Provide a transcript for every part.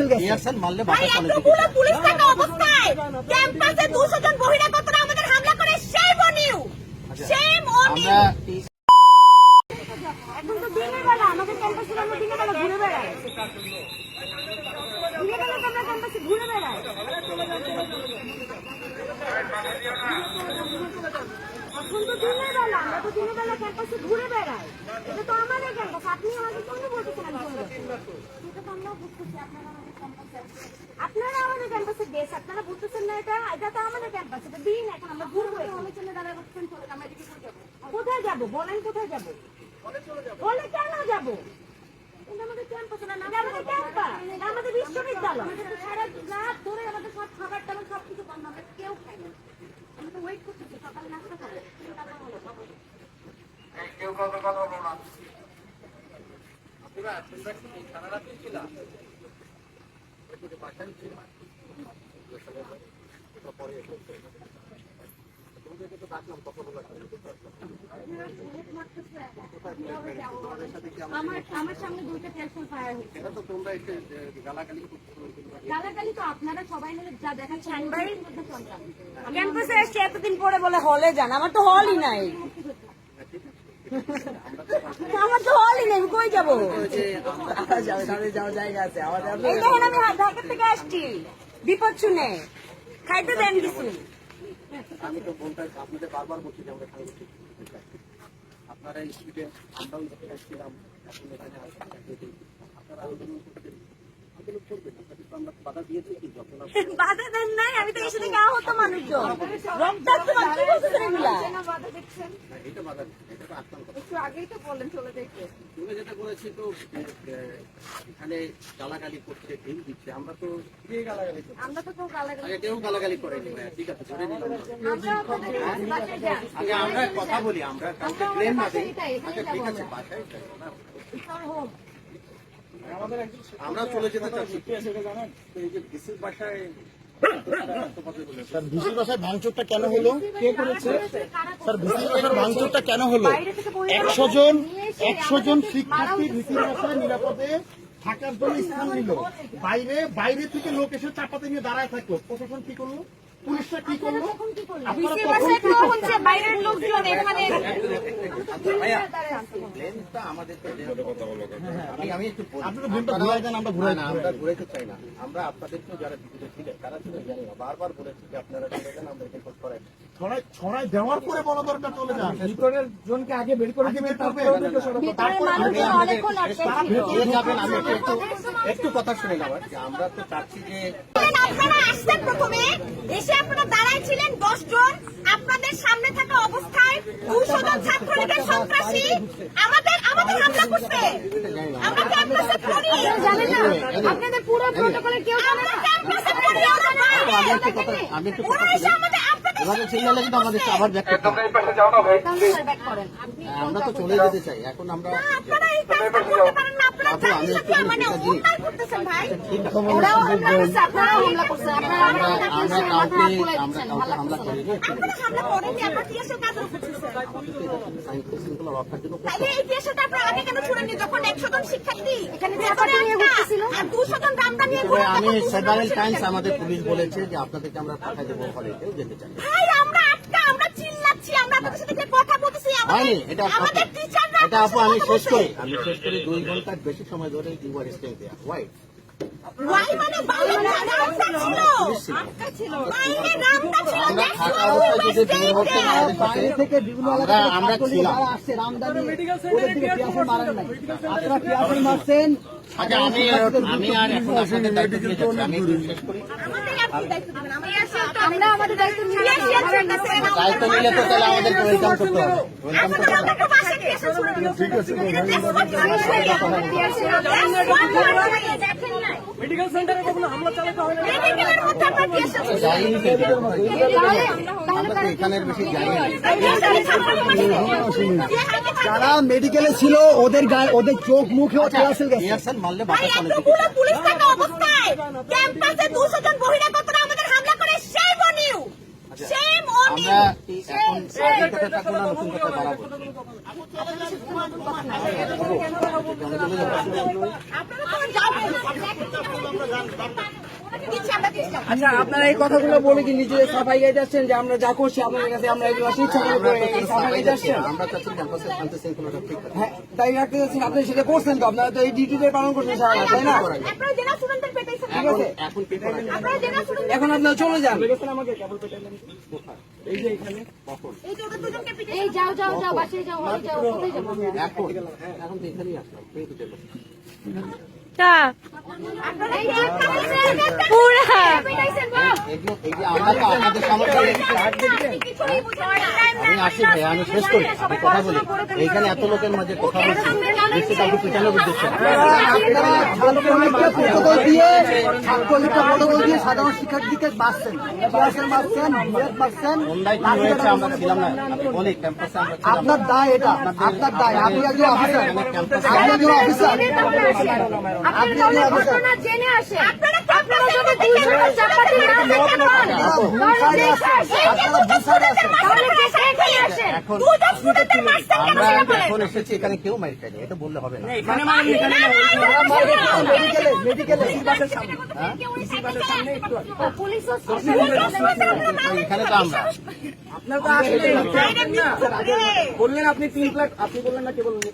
ইয়ারসান মারলে বাতাস অনেক এতগুলো পুলিশ থাকা অবস্থায় ক্যাম্পাসে 200 জন বহিরাগতরা আমাদের হামলা করে সেই বনিউ সেম অনিউ এখন তো দিনের বেলা আমাদের ক্যাম্পাসে আমরা দিনের বেলা ঘুরে বেড়াই দিনের বেলা তো আমরা ক্যাম্পাসে ঘুরে বেড়াই এখন তো দিনের বেলা আমরা তো দিনের বেলা ক্যাম্পাসে ঘুরে বেড়াই এটা তো আমাদের ক্যাম্পাস আপনি আমাকে কেন বলতেছেন আমি ঘুরে বেড়াই? তো আমরা বুঝতেছি আপনারা আমাদের ক্যাম্পাসে আপনারা আমাদের ক্যাম্পাসে বেশ আপনারা বুঝতেছেন না এটা? এটা তো আমাদের ক্যাম্পাস এটা দিন এখন আমরা ঘুরবো আমাদের জন্য দাঁড়া করতেন আমরা এদিকে কোথায় যাব। কোথায় যাব? বলেন কোথায় যাব? বলে কেন যাব? আমাদের ক্যাম্পাস না আমাদের ক্যাম্পাস আমাদের বিশ্ববিদ্যালয়। সারা রাত ধরে আমাদের সব খাবার টাবার সব কিছু বন্ধ আমরা কেউ খাই না আমরা তো ওয়েট করতেছি সকালে নাস্তা করে কেউ কাউকে কথা বলো না আমার আমার সামনে দুইটা ফায়ার হয়েছে। গালাগালি তো আপনারা সবাই মিলে যা দেখাচ্ছেন ক্যাম্পাসে এসছে এতদিন পরে বলে হলে যান আমার তো হলই নাই। আমার তো হলই নেই কই যাব? জায়গা আছে এই দেখেন আমি ঢাকা থেকে আসছি। বিপদ শুনে। খাইতে দেন কিছু। আমি তো বলতে আপনাদের বারবার বলছি যে আমরা খাই আপনারা স্টুডেন্ট আমরাও ছিলাম এখন এখানে আপনারা আন্দোলন বাধা দেন নাই আমি তো এসে থেকে আহত মানুষজন। রক্তাক্ত মানুষ কি বলতেছেন এগুলা এটা বাধা এটা তো আক্রান্ত একটু আগেই তো বললেন চলে দেখতে তুমি যেটা বলেছি তো এখানে গালাগালি করছে ঢিল দিচ্ছে। আমরা তো কে গালাগালি করছে আমরা তো কেউ গালাগালি কেউ গালাগালি করেনি ঠিক আছে ধরে নিলাম। আমরা আপনাদের বাসায় যান আগে আমরা কথা বলি আমরা কাউকে প্লেন না দিই। আচ্ছা ঠিক আছে আমরা। বাসায়. আমরা চলে যেতে চাচ্ছি। ভিসি বাসায় ভাঙচুরটা কেন হলো? কে করেছে? স্যার ভিসি বাসার ভাঙচুরটা কেন হলো? একশো জন একশো জন শিক্ষার্থী ভিসি বাসায় নিরাপদে থাকার জন্য স্থান নিল। বাইরে বাইরে থেকে লোক এসে চাপাতে নিয়ে দাঁড়ায় থাকল। প্রশাসন কি করল? পুলিশরা কি করল? বাইরের লোকজন এখানে প্লেনটা আমাদের তো আমি আমি একটু বলি। আপনি তো ভুলটা আপনারা- ঘুরাই দেন, আমরা আপনাদেরকেও যারা ছিলেন তারা ছিল জানি না। বারবার বলেছি যে আপনারা চলে যান দেওয়ার পরে দরকার চলে যান। ভিতরের জনকে আগে বের করে তারপরে একটু কথা শুনে নেওয়ার আমরা তো চাচ্ছি যে বলেন, আপনারা আসছেন প্রথমে এসে আপনারা দাঁড়ায় ছিলেন দশ জন আপনাদের সামনে থাকা অবস্থায় দুশো জন ছাত্রলীগের সন্ত্রাসী আমাদের আমাদের হামলা করছে। আমরা ক্যাম্পাসে পড়ি। জানেন না আপনাদের পুরো প্রোটোকলে কেউ জানে না। ক্যাম্পাসে পড়ি আমরা বাইরে আমি একটু কথা আমি একটু কথা ওরা এসে আমাদের এভাবে চিল্লালে কিন্তু আমাদের আবার ব্যাক করতে করেন। আমরা তো চলে যেতে চাই। এখন আমরা কি মানে করছেন আমরা কাউকে আমরা কাউকে হামলা করিনি। রক্ষার জন্য তাহলে আপনারা আগে কেন ছুড়েননি যখন একশো জন শিক্ষার্থী এখানে দুশো জন রামদা নিয়ে ঘুরে আমি সেভারেল টাইমস আমাদের পুলিশ বলেছে যে আপনাদেরকে আমরা পাঠাই দেবো কেউ যেতে চাই না। ভাই আমরা আটকা আমরা চিল্লাচ্ছি আমরা আপনাদের সাথে কথা বলতেছি আমাদের এটা আমাদের টিচাররা এটা আপু আমি শেষ করি আমি শেষ করি দুই ঘণ্টার বেশি সময় ধরে you are staying there why মানে আমরা থাকা অবস্থায় যদি বের হতে না। আমাদের সাথে থেকে বিভিন্ন আমরা আমরা ছিলাম। আচ্ছা আমি আমি আর এখন আপনাদের দায়িত্ব দিয়ে যাচ্ছি। আমি শেষ করি। দায়িত্ব দিবেন? আমরা আমাদের দায়িত্ব নিয়ে দায়িত্ব নিলে তো তাহলে আমাদেরকে ওয়েলকাম করতে হবে। ওয়েলকাম করতে হবে। মেডিকেল সেন্টারে কখনো হামলা চালাতে হয় না। যারা মেডিকেলে ছিল ওদের গায়ে ওদের চোখ মুখে ইয়ারসান মারলে বাতাস অনেক এতগুলো পুলিশ থাকা অবস্থায় ক্যাম্পাসে দুশো জন বহিরাগতরা আমাদের হামলা করে সেই বনিউ সেম অনিউ আমরা এখন কথা থাকব না নতুন কথা বাড়াবো। আপনারা আচ্ছা আপনারা এই কথাগুলো বলে কি নিজেদের সাফাই গাইতে আসছেন যে আমরা যা করছি আপনাদের কাছে আমরা এগুলো ইচ্ছা করে করে সাফাই গাইতে আমরা চাচ্ছি ক্যাম্পাসে শান্তি শৃঙ্খলাটা ঠিক হ্যাঁ তাই রাখতে যাচ্ছেন আপনি সেটা করছেন তো আপনারা তো এই ডিউটিটা পালন করছেন সারা তাই না? এখন আপনারা স্টুডেন্টদের পেটাইছেন ঠিক আছে এখন। কি করা যায়? আপনারা জেলা স্টুডেন্ট এখন আপনারা চলে যান এই যাও যাও যাও বাসায় যাও হলে যাও কোথায় যাব? এখন এখন তো এখানেই আসলাম। এই তো তা আমি আসি ভাই আমি শেষ করি কথা বলি এইখানে এত লোকের মাঝে কথা বলছি আপনি পিছানোর উদ্দেশ্যে আপনারা দিয়ে এটা, আপনার দায়। আপনি একজন অফিসার আপনি একজন অফিসার আপনি তাহলে ঘটনা জেনে আসে আপনারা এসেছি এখানে কেউ এটা বললে হবে না আপনার বললেন আপনি তিন প্লাট আপনি বললেন না কেবল নিয়ে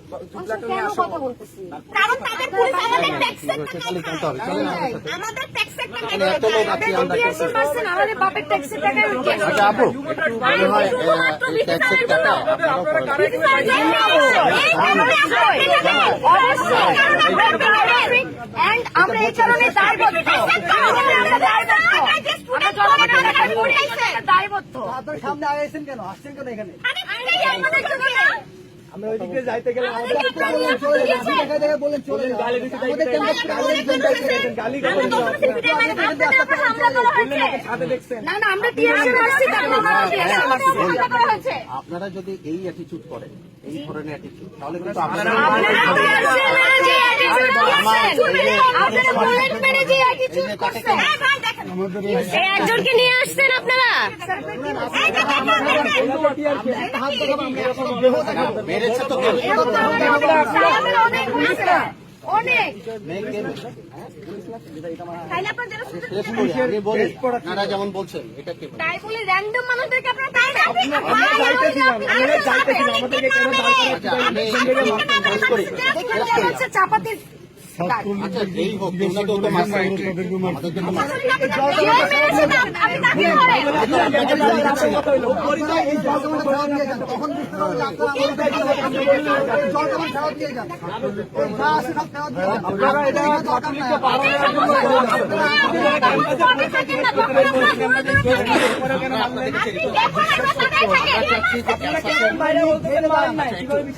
কারণ তাদের আমাদের আচ্ছা আপু একটু মনে হয় আহ, এই ট্যাক্সের টাকা আমরা এই কারণে দায়বদ্ধ আপনার সামনে আগাইছেন কেন আসছেন কেন এখানে আমরা যাইতে গেলে আপনারা যদি এই অ্যাটিচিউড করেন এই ধরনের অ্যাটিচিউড তাহলে কিন্তু একজনকে নিয়ে আসছেন আপনারা? অনেক আপনার যেমন বলছেন এটা কে? তাই বলে র্যান্ডম মানুষদেরকে আপনারা তাই না? আপনি আচ্ছা আচ্ছা আপনারা এটা দরকার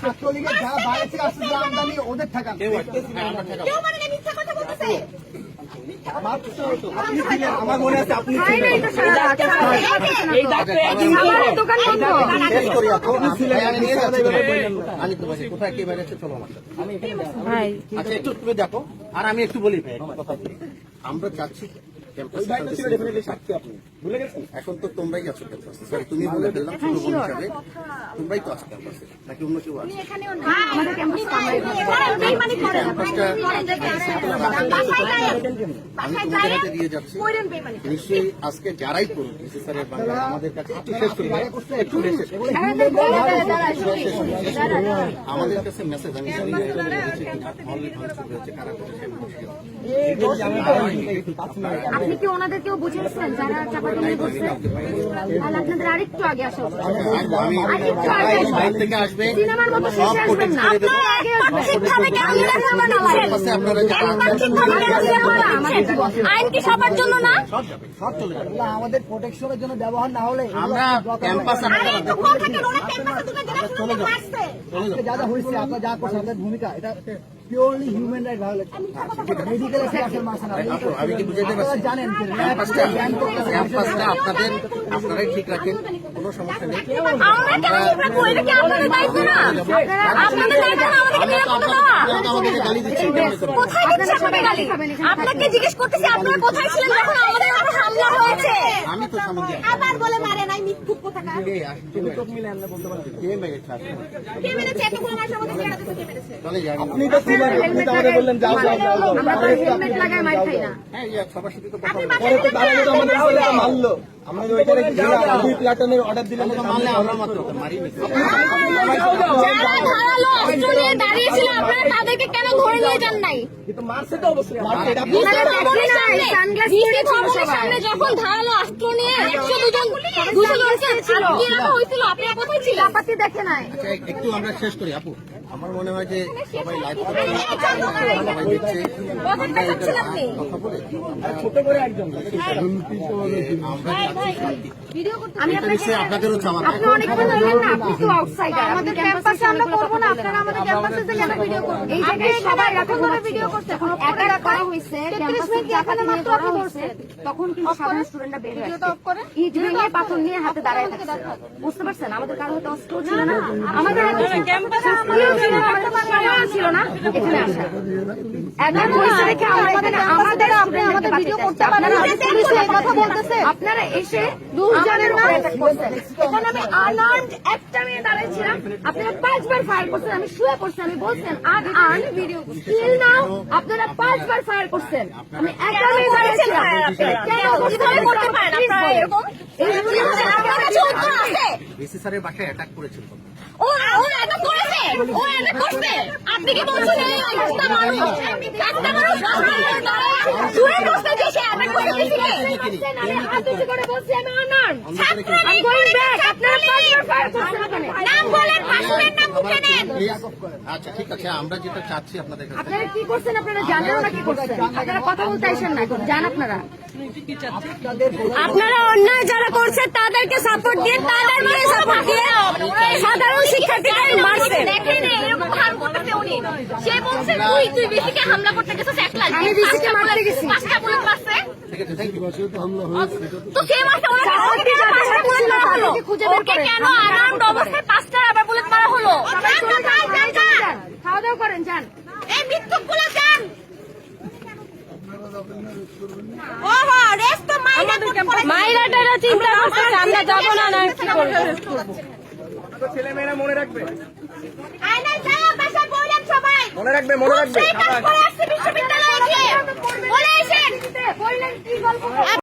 ছাত্রলীগের যারা বাইরে থেকে আসছে আমদানি ওদের ঠেকান মনে কোথায় কে বেড়েছে চলো আমার আচ্ছা একটু তুমি দেখো আর আমি একটু বলি আমরা চাচ্ছি এ শান্তি এখন তো তোমরাই আছো ক্যাম্পাসে সরি তুমি বলে ফেললাম ছোট বোন হিসাবে। তোমরাই তো আছো ক্যাম্পাসে নাকি অন্য কেউ আছে আমাদের ক্যাম্পাস বেইমানি করেন ক্যাম্পাসটা আমি তোমাদের হাতে দিয়ে যাচ্ছি নিশ্চয়ই আজকে যারাই করুন স্যারের বাংলা আমাদের কাছে একটু শেষ করি একটু আমাদের কাছে মেসেজ আমি জানি। আপনি কি ওনাদেরকেও বুঝিয়েছেন যারা চাপাতি নিয়ে তাহলে আপনাদের আরেকটু আগে আসা উচিত। আমি যারা এই বাইরে থেকে আসবে। সিনেমার মতো শেষে আসবেন না। আপনারা আগে আসবেন। শিক্ষাবে কেন ক্যাম্পাসে আপনারা যারা আছেন, আইন কি সবার জন্য না? সব যাবে সব চলে যাবে। এগুলো আমাদের প্রোটেকশনের জন্য ব্যবহার না হলে আমরা যত- ক্যাম্পাস আপনারা দেখো চলে যাব। যা যা হয়েছে আপনার যা করছেন আপনাদের ভূমিকা এটা purely human right violation medical মাসনা আমি কি বুঝাইতে পারছি? জানেন যে ক্যাম্পাসটা ক্যাম্পাসটা আপনাদের আপনারাই ঠিক রাখেন। কোনো সমস্যা নেই। আমরা কেন এটা কি আপনাদের দায়িত্ব না। আপনাদের দায়িত্ব না আমাদেরকে আমরা নিরাপত্তা আপনাদের দেওয়া। আমাদেরকে গালি দিচ্ছেন কোথায় দিচ্ছে আপনাদের গালি? আপনাকে জিজ্ঞেস করতেছি আপনারা কোথায় ছিলেন? যখন আমাদের উপর হামলা হয়েছে। আমি তো সামনে আবার বলে মারে নাই মিথ্যুক কোথাকার? চোখ মিলে আমরা বলতে পারছি কে মেরেছে? কে মেরেছে? কে মেরেছে? কে মেরেছে? তাহলে জানি আপনি তো আপনি আমাদের বললেন যাও যাও যাও যাও। আমরা তো হেলমেট লাগায় মার খাই না। হ্যাঁ সবার সাথে তো কথা আপনি বলব। মাথায় পরে তো তারা তো আমাদের আসলে মারলো। আমরা তো দুই প্লাটনের অর্ডার দিলাম আমরা মারলে আমরা মাত্র মারিনি। যারা ধারালো অস্ত্র নিয়ে দাঁড়িয়েছিল, আপনারা তাদেরকে কেন ধরে নিয়ে যান নাই? কিন্তু মারছে তো অবশ্যই। সামনে যখন ধারালো অস্ত্র নিয়ে একশো দুজন দুশো জনকে হয়েছিল, আপনারা কোথায় ছিলেন? দেখে নাই। আচ্ছা, একটু আমরা শেষ করি আপু। আমার মনে হয় যে সবাই লাইভ করছে সবাই দেখছে? কথা বলে ছোট করে একজন আমরা চাচ্ছি শান্তি। আমি আপনাদেরও চাওয়া আপনি অনেকক্ষণ ধরলেন না, আপনি তো outsider, আমাদের ক্যাম্পাসে আমরা করব না, আপনারা আমাদের ক্যাম্পাসে যে কেন ভিডিও করবেন? এই জায়গায় সবাই রাতে করে ভিডিও করছে, এখন একা করা হয়েছে, ক্যাম্পাসে চাপাতি নিয়ে করা হয়েছে, তখন কিন্তু সাধারণ স্টুডেন্টরা বের হয়ে ইট ভেঙে পাথর নিয়ে হাতে দাঁড়ায় থাকছে। বুঝতে পারছেন? আমাদের কারও হয়তো অস্ত্র ছিল না আমাদের ক্যাম্পাসে ছিল না। আমাদের বাংলা ছিল না। এখানে আসা এখন হয়েছে দেখে আমাদের আমাদের ভিডিও করতে আপনারা পুলিশের কথা বলতেছে আপনারা এসে দুজনের উপরে করছেন এখানে আমি আনআর্মড একটা মেয়ে দাঁড়াইছিলাম। আপনারা পাঁচবার ফায়ার করছেন আমি শুয়ে পড়ছি আমি বলছেন আনআর্মড ভিডিও স্টিল নাও আপনারা পাঁচবার ফায়ার করছেন। আমি একটা মেয়ে দাঁড়াইছিলাম। কেন কীভাবে করতে পারেন আপনারা এরকম? এই আপনার উত্তর আছে। বিসি স্যারের বাসায় অ্যাটাক করেছিল। ও ও অ্যাটাক করেছে? ও অ্যাটাক করছে আপনি কি বলছেন এই একটা মানুষ। একটা মানুষ রাস্তায় দাঁড়ায় জুড়ে বসতে যে সে অ্যাটাক করতে দিয়েছে আমি হাত উঁচু করে বলছি আমি আনার আমি গোইং ব্যাক আপনারা পাঁচবার ফায়ার করছেন ওখানে নাম বলেন ভাষণের নাম মুখে নেন। আচ্ছা ঠিক আছে আমরা যেটা চাচ্ছি আপনাদের কাছে। আপনারা কি করছেন আপনারা জানেন না কি করছেন? আপনারা কথা বলতে আইসেন না জান আপনারা। আপনারা অন্যায় যারা করছে তাদেরকে সাপোর্ট দিয়ে তাদেরকে সাপোর্ট দিয়ে সাধারণ শিক্ষার্থীদের মারছে। খাওয়া দাওয়া করেন যান। এই মাইরা মাইরাটারা চিন্তা করছে আমরা যাব না না কি করব? ছেলে মেয়েরা মনে রাখবে মনে রাখবে। মনে রাখবে